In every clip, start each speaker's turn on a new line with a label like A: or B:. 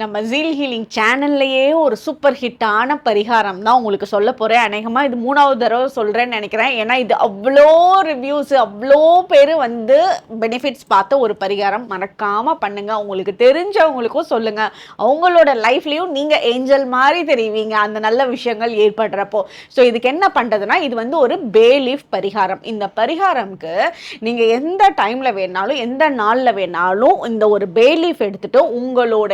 A: நம்ம zeal healing சேனல்லையே ஒரு super ஹிட்டான பரிகாரம் தான் உங்களுக்கு சொல்ல போகிறேன் அநேகமாக இது மூணாவது தடவை சொல்கிறேன்னு நினைக்கிறேன். ஏன்னா இது அவ்வளோ ரிவ்யூஸ் அவ்வளோ பேர் வந்து பெனிஃபிட்ஸ் பார்த்த ஒரு பரிகாரம். மறக்காமல் பண்ணுங்கள் உங்களுக்கு தெரிஞ்சவங்களுக்கும் சொல்லுங்கள் அவங்களோட லைஃப்லேயும் நீங்கள் ஏஞ்சல் மாதிரி தெரிவிங்க. அந்த நல்ல விஷயங்கள் ஏற்படுறப்போ. ஸோ இதுக்கு என்ன பண்ணுறதுன்னா இது வந்து ஒரு பேலீஃப் பரிகாரம். இந்த பரிகாரம்க்கு நீங்கள் எந்த டைமில் வேணாலும் எந்த நாளில் வேணாலும் இந்த ஒரு பேலீஃப் எடுத்துகிட்டு உங்களோட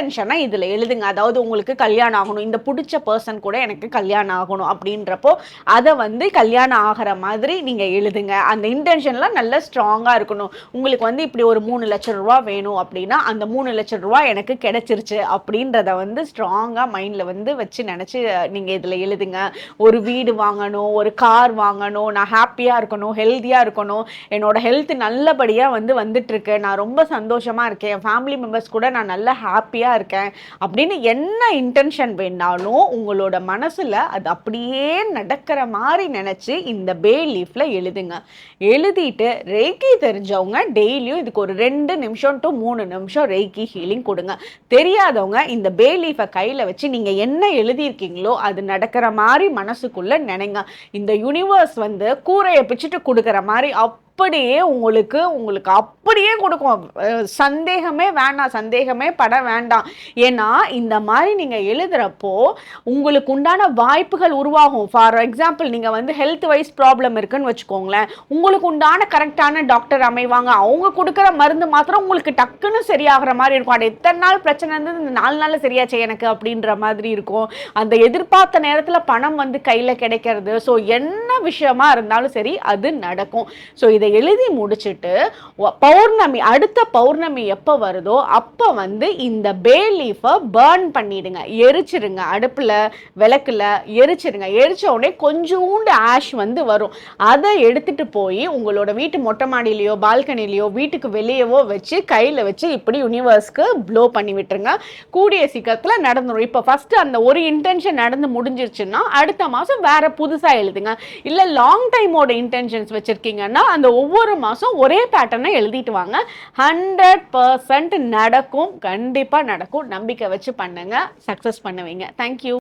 A: இன்டென்ஷனை இதில் எழுதுங்க. அதாவது உங்களுக்கு கல்யாணம் ஆகணும். இந்த பிடிச்ச பர்சன் கூட எனக்கு கல்யாணம் ஆகணும் அப்படின்றப்போ அதை வந்து கல்யாணம் ஆகிற மாதிரி நீங்கள் எழுதுங்க. அந்த இன்டென்ஷன்லாம் நல்ல ஸ்ட்ராங்காக இருக்கணும். உங்களுக்கு வந்து இப்படி ஒரு மூணு லட்சம் ரூபா வேணும் அப்படின்னா அந்த மூணு லட்சம் ரூபா எனக்கு கிடைச்சிருச்சு அப்படின்றத வந்து ஸ்ட்ராங்காக மைண்டில் வந்து வச்சு நினச்சி நீங்கள் இதில் எழுதுங்க. ஒரு வீடு வாங்கணும் ஒரு கார் வாங்கணும் நான் ஹாப்பியாக இருக்கணும் ஹெல்த்தியாக இருக்கணும். என்னோட ஹெல்த் நல்லபடியாக வந்து வந்துட்டுருக்கு நான் ரொம்ப சந்தோஷமாக இருக்கேன். என் ஃபேமிலி மெம்பர்ஸ் கூட நான் நல்ல ஹாப்பியாக இருக்கேன் அப்படின்னு என்ன இன்டென்ஷன் வேணாலும் உங்களோட மனசில் அது அப்படியே நடக்கிற மாதிரி நினச்சி இந்த பே லீஃபில் எழுதுங்க. எழுதிட்டு ரேக்கி தெரிஞ்சவங்க டெய்லியும் இதுக்கு ஒரு ரெண்டு நிமிஷம் டு மூணு நிமிஷம் ரேக்கி ஹீலிங் கொடுங்க. தெரியாதவங்க இந்த பே லீஃபை கையில் வச்சு நீங்கள் என்ன எழுதியிருக்கீங்களோ அது நடக்கிற மாதிரி மனசுக்குள்ளே நினைங்க. இந்த யூனிவர்ஸ் வந்து கூரையை பிச்சுட்டு கொடுக்குற மாதிரி அப் அப்படியே உங்களுக்கு உங்களுக்கு அப்படியே கொடுக்கும். சந்தேகமே வேண்டாம் சந்தேகமே பட வேண்டாம். ஏன்னா இந்த மாதிரி நீங்கள் எழுதுறப்போ உங்களுக்கு உண்டான வாய்ப்புகள் உருவாகும். ஃபார் எக்ஸாம்பிள் நீங்கள் வந்து ஹெல்த் வைஸ் ப்ராப்ளம் இருக்குன்னு வச்சுக்கோங்களேன். உங்களுக்கு உண்டான கரெக்டான டாக்டர் அமைவாங்க. அவங்க கொடுக்குற மருந்து மாத்திரம் உங்களுக்கு டக்குன்னு சரியாகிற மாதிரி இருக்கும். அது எத்தனை நாள் பிரச்சனை இருந்தது இந்த நாலு நாள் சரியாச்சு எனக்கு அப்படின்ற மாதிரி இருக்கும். அந்த எதிர்பார்த்த நேரத்தில் பணம் வந்து கையில் கிடைக்கிறது. ஸோ என்ன விஷயமா இருந்தாலும் சரி அது நடக்கும். ஸோ இதை எழுதி முடிச்சுட்டு பௌர்ணமி அடுத்த பௌர்ணமி எப்போ வருதோ அப்போ வந்து இந்த பே லீஃபை பேர்ன் பண்ணிடுங்க. எரிச்சிருங்க. அடுப்பில் விளக்குல எரிச்சிருங்க. எரிச்ச உடனே கொஞ்சோண்டு ஆஷ் வந்து வரும். அதை எடுத்துட்டு போய் உங்களோட வீட்டு மொட்டை மாடியிலையோ பால்கனிலையோ வீட்டுக்கு வெளியவோ வச்சு கையில் வச்சு இப்படி யூனிவர்ஸ்க்கு ப்ளோ பண்ணி விட்டுருங்க. கூடிய சீக்கிரத்தில் நடந்துடும் இப்போ ஃபஸ்ட்டு அந்த ஒரு இன்டென்ஷன் நடந்து முடிஞ்சிருச்சுன்னா அடுத்த மாதம் வேற புதுசாக எழுதுங்க. இல்லை லாங் டைமோட இன்டென்ஷன்ஸ் வச்சுருக்கீங்கன்னா அந்த ஒவ்வொரு மாதம் ஒரே பேட்டர்னை எழுதிட்டு வாங்க. ஹண்ட்ரட் பர்சன்ட் நடக்கும். கண்டிப்பாக நடக்கும். நம்பிக்கை வச்சு பண்ணுங்கள் சக்ஸஸ் பண்ணுவீங்க. தேங்க்யூ